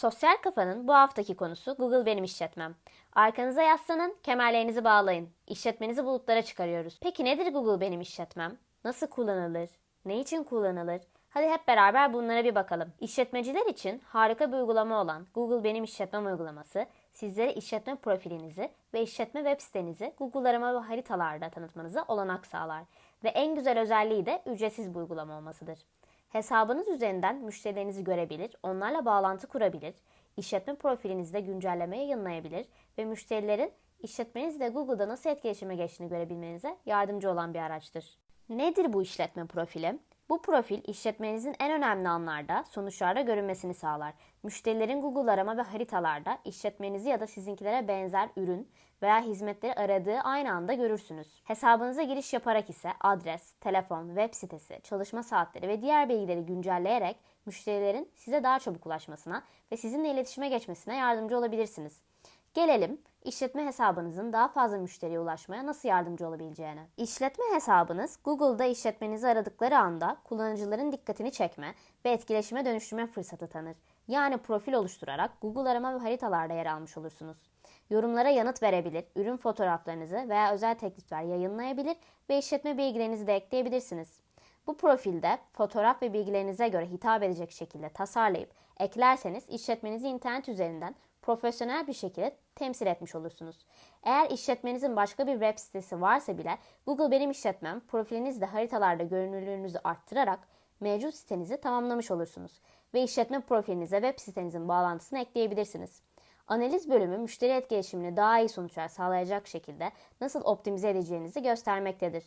Sosyal Kafa'nın bu haftaki konusu Google Benim İşletmem. Arkanıza yaslanın, kemerlerinizi bağlayın. İşletmenizi bulutlara çıkarıyoruz. Peki nedir Google Benim İşletmem? Nasıl kullanılır? Ne için kullanılır? Hadi hep beraber bunlara bir bakalım. İşletmeciler için harika bir uygulama olan Google Benim İşletmem uygulaması sizlere işletme profilinizi ve işletme web sitenizi Google arama ve haritalarda tanıtmanıza olanak sağlar. Ve en güzel özelliği de ücretsiz bir uygulama olmasıdır. Hesabınız üzerinden müşterilerinizi görebilir, onlarla bağlantı kurabilir, işletme profilinizde güncelleme yayınlayabilir ve müşterilerin işletmenizle Google'da nasıl etkileşime geçtiğini görebilmenize yardımcı olan bir araçtır. Nedir bu işletme profili? Bu profil işletmenizin en önemli anlarda, sonuçlarda görünmesini sağlar. Müşterilerin Google arama ve haritalarda işletmenizi ya da sizinkilere benzer ürün veya hizmetleri aradığı aynı anda görürsünüz. Hesabınıza giriş yaparak ise adres, telefon, web sitesi, çalışma saatleri ve diğer bilgileri güncelleyerek müşterilerin size daha çabuk ulaşmasına ve sizinle iletişime geçmesine yardımcı olabilirsiniz. Gelelim işletme hesabınızın daha fazla müşteriye ulaşmaya nasıl yardımcı olabileceğine. İşletme hesabınız Google'da işletmenizi aradıkları anda kullanıcıların dikkatini çekme ve etkileşime dönüştürme fırsatı tanır. Yani profil oluşturarak Google arama ve haritalarda yer almış olursunuz. Yorumlara yanıt verebilir, ürün fotoğraflarınızı veya özel teklifler yayınlayabilir ve işletme bilgilerinizi de ekleyebilirsiniz. Bu profilde fotoğraf ve bilgilerinize göre hitap edecek şekilde tasarlayıp eklerseniz işletmenizi internet üzerinden profesyonel bir şekilde temsil etmiş olursunuz. Eğer işletmenizin başka bir web sitesi varsa bile Google Benim İşletmem profilinizde haritalarda görünürlüğünüzü arttırarak mevcut sitenizi tamamlamış olursunuz ve işletme profilinize web sitenizin bağlantısını ekleyebilirsiniz. Analiz bölümü müşteri etkileşimini daha iyi sonuçlar sağlayacak şekilde nasıl optimize edeceğinizi göstermektedir.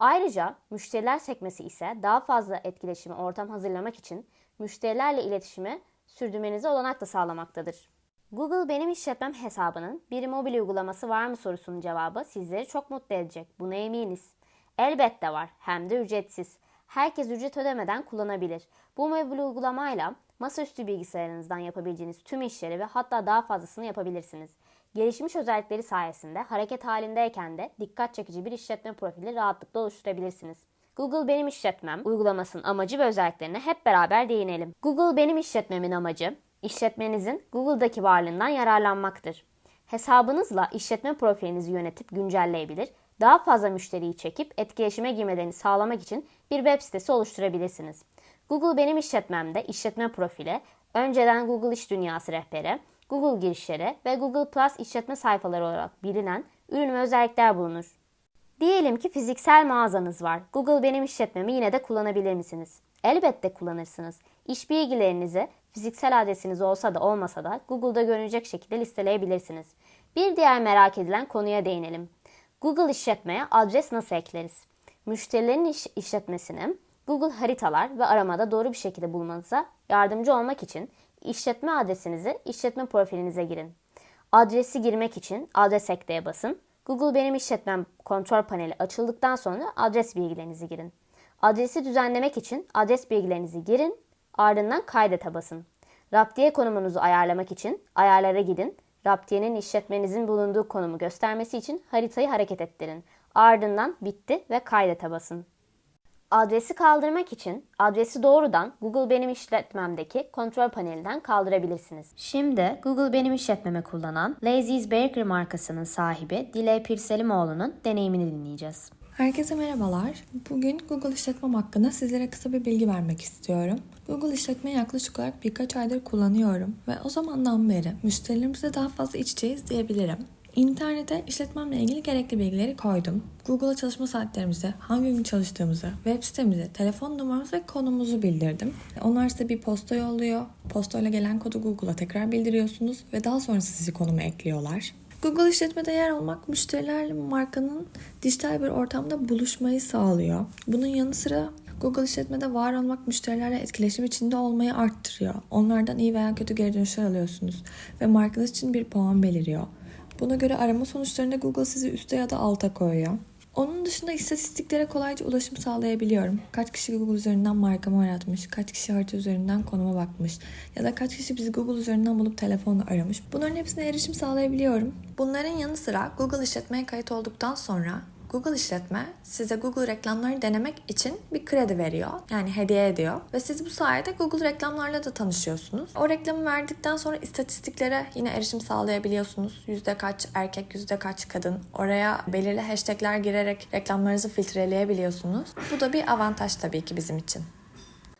Ayrıca müşteriler sekmesi ise daha fazla etkileşimi ortam hazırlamak için müşterilerle iletişimi sürdürmenize olanak da sağlamaktadır. Google Benim İşletmem hesabının bir mobil uygulaması var mı sorusunun cevabı sizleri çok mutlu edecek. Buna eminiz. Elbette var. Hem de ücretsiz. Herkes ücret ödemeden kullanabilir. Bu mobil uygulamayla masaüstü bilgisayarınızdan yapabileceğiniz tüm işleri ve hatta daha fazlasını yapabilirsiniz. Gelişmiş özellikleri sayesinde hareket halindeyken de dikkat çekici bir işletme profili rahatlıkla oluşturabilirsiniz. Google Benim İşletmem uygulamasının amacı ve özelliklerine hep beraber değinelim. Google Benim İşletmemin amacı işletmenizin Google'daki varlığından yararlanmaktır. Hesabınızla işletme profilinizi yönetip güncelleyebilir, daha fazla müşteriyi çekip etkileşime girmelerini sağlamak için bir web sitesi oluşturabilirsiniz. Google Benim İşletmem'de işletme profili, önceden Google İş Dünyası rehberi, Google girişleri ve Google Plus işletme sayfaları olarak bilinen ürün ve özellikler bulunur. Diyelim ki fiziksel mağazanız var. Google Benim İşletmemi yine de kullanabilir misiniz? Elbette kullanırsınız. İş bilgilerinizi fiziksel adresiniz olsa da olmasa da Google'da görünecek şekilde listeleyebilirsiniz. Bir diğer merak edilen konuya değinelim. Google işletmeye adres nasıl ekleriz? Müşterilerin iş işletmesini Google haritalar ve aramada doğru bir şekilde bulmanıza yardımcı olmak için işletme adresinizi işletme profilinize girin. Adresi girmek için adres ekleye basın. Google Benim İşletmem kontrol paneli açıldıktan sonra adres bilgilerinizi girin. Adresi düzenlemek için adres bilgilerinizi girin, ardından kaydete basın. Raptiye konumunuzu ayarlamak için ayarlara gidin. Raptiyenin işletmenizin bulunduğu konumu göstermesi için haritayı hareket ettirin. Ardından bitti ve kaydete basın. Adresi kaldırmak için adresi doğrudan Google Benim İşletmem'deki kontrol panelinden kaldırabilirsiniz. Şimdi Google Benim İşletmeme kullanan Lazy's Bakery markasının sahibi Dilay Pirselimoğlu'nun deneyimini dinleyeceğiz. Herkese merhabalar. Bugün Google işletmem hakkında sizlere kısa bir bilgi vermek istiyorum. Google işletmeyi yaklaşık olarak birkaç aydır kullanıyorum ve o zamandan beri müşterilerimizle daha fazla iç içeyiz diyebilirim. İnternete işletmemle ilgili gerekli bilgileri koydum. Google'a çalışma saatlerimizi, hangi gün çalıştığımızı, web sitemizi, telefon numaramızı ve konumuzu bildirdim. Onlar size bir posta yolluyor. Postayla gelen kodu Google'a tekrar bildiriyorsunuz ve daha sonrası sizi konuma ekliyorlar. Google işletmede yer almak müşterilerle markanın dijital bir ortamda buluşmayı sağlıyor. Bunun yanı sıra Google işletmede var olmak müşterilerle etkileşim içinde olmayı arttırıyor. Onlardan iyi veya kötü geri dönüşler alıyorsunuz ve markanız için bir puan beliriyor. Buna göre arama sonuçlarında Google sizi üste ya da alta koyuyor. Onun dışında istatistiklere kolayca ulaşım sağlayabiliyorum. Kaç kişi Google üzerinden markamı aratmış, kaç kişi harita üzerinden konuma bakmış ya da kaç kişi bizi Google üzerinden bulup telefonla aramış. Bunların hepsine erişim sağlayabiliyorum. Bunların yanı sıra Google işletmeye kayıt olduktan sonra Google işletme size Google reklamları denemek için bir kredi veriyor. Yani hediye ediyor. Ve siz bu sayede Google reklamlarla da tanışıyorsunuz. O reklamı verdikten sonra istatistiklere yine erişim sağlayabiliyorsunuz. Yüzde kaç erkek, yüzde kaç kadın. Oraya belirli hashtagler girerek reklamlarınızı filtreleyebiliyorsunuz. Bu da bir avantaj tabii ki bizim için.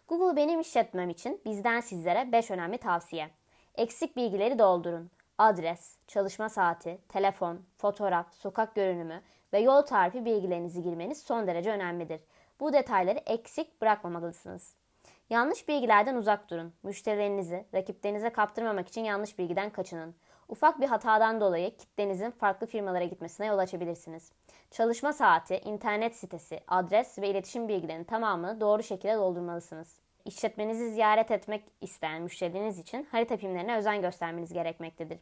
Google benim işletmem için bizden sizlere 5 önemli tavsiye. Eksik bilgileri doldurun. Adres, çalışma saati, telefon, fotoğraf, sokak görünümü ve yol tarifi bilgilerinizi girmeniz son derece önemlidir. Bu detayları eksik bırakmamalısınız. Yanlış bilgilerden uzak durun. Müşterilerinizi rakiplerinize kaptırmamak için yanlış bilgiden kaçının. Ufak bir hatadan dolayı kitlenizin farklı firmalara gitmesine yol açabilirsiniz. Çalışma saati, internet sitesi, adres ve iletişim bilgilerinin tamamını doğru şekilde doldurmalısınız. İşletmenizi ziyaret etmek isteyen müşterileriniz için harita pimlerine özen göstermeniz gerekmektedir.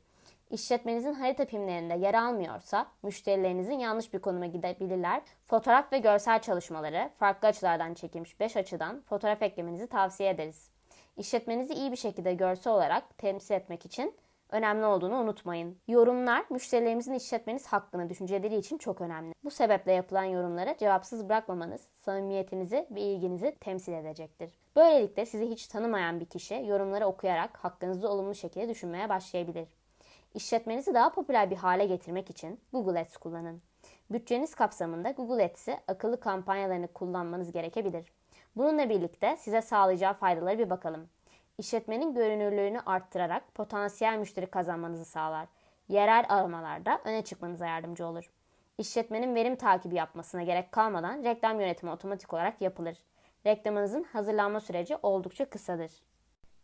İşletmenizin harita pimlerinde yer almıyorsa müşterilerinizin yanlış bir konuma gidebilirler. Fotoğraf ve görsel çalışmaları farklı açılardan çekilmiş 5 açıdan fotoğraf eklemenizi tavsiye ederiz. İşletmenizi iyi bir şekilde görsel olarak temsil etmek için önemli olduğunu unutmayın. Yorumlar müşterilerimizin işletmeniz hakkında düşünceleri için çok önemli. Bu sebeple yapılan yorumları cevapsız bırakmamanız samimiyetinizi ve ilginizi temsil edecektir. Böylelikle sizi hiç tanımayan bir kişi yorumları okuyarak hakkınızda olumlu şekilde düşünmeye başlayabilir. İşletmenizi daha popüler bir hale getirmek için Google Ads kullanın. Bütçeniz kapsamında Google Ads'i akıllı kampanyalarını kullanmanız gerekebilir. Bununla birlikte size sağlayacağı faydalara bir bakalım. İşletmenin görünürlüğünü arttırarak potansiyel müşteri kazanmanızı sağlar. Yerel aramalarda öne çıkmanıza yardımcı olur. İşletmenin verim takibi yapmasına gerek kalmadan reklam yönetimi otomatik olarak yapılır. Reklamınızın hazırlanma süreci oldukça kısadır.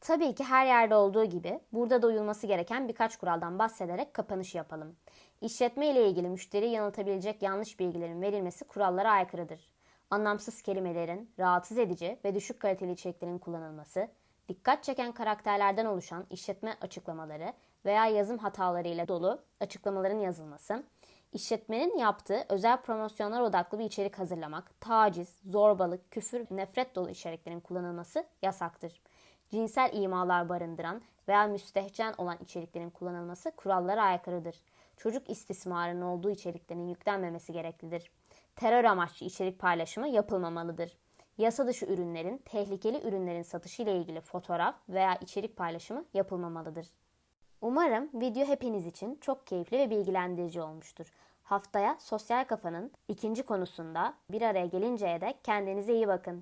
Tabii ki her yerde olduğu gibi burada da uyulması gereken birkaç kuraldan bahsederek kapanış yapalım. İşletme ile ilgili müşteriyi yanıltabilecek yanlış bilgilerin verilmesi kurallara aykırıdır. Anlamsız kelimelerin, rahatsız edici ve düşük kaliteli içeriklerin kullanılması, dikkat çeken karakterlerden oluşan işletme açıklamaları veya yazım hatalarıyla dolu açıklamaların yazılması, işletmenin yaptığı özel promosyonlar odaklı bir içerik hazırlamak, taciz, zorbalık, küfür, nefret dolu içeriklerin kullanılması yasaktır. Cinsel imalar barındıran veya müstehcen olan içeriklerin kullanılması kurallara aykırıdır. Çocuk istismarının olduğu içeriklerin yüklenmemesi gereklidir. Terör amaçlı içerik paylaşımı yapılmamalıdır. Yasa dışı ürünlerin, tehlikeli ürünlerin satışı ile ilgili fotoğraf veya içerik paylaşımı yapılmamalıdır. Umarım video hepiniz için çok keyifli ve bilgilendirici olmuştur. Haftaya Sosyal Kafa'nın ikinci konusunda bir araya gelinceye dek kendinize iyi bakın.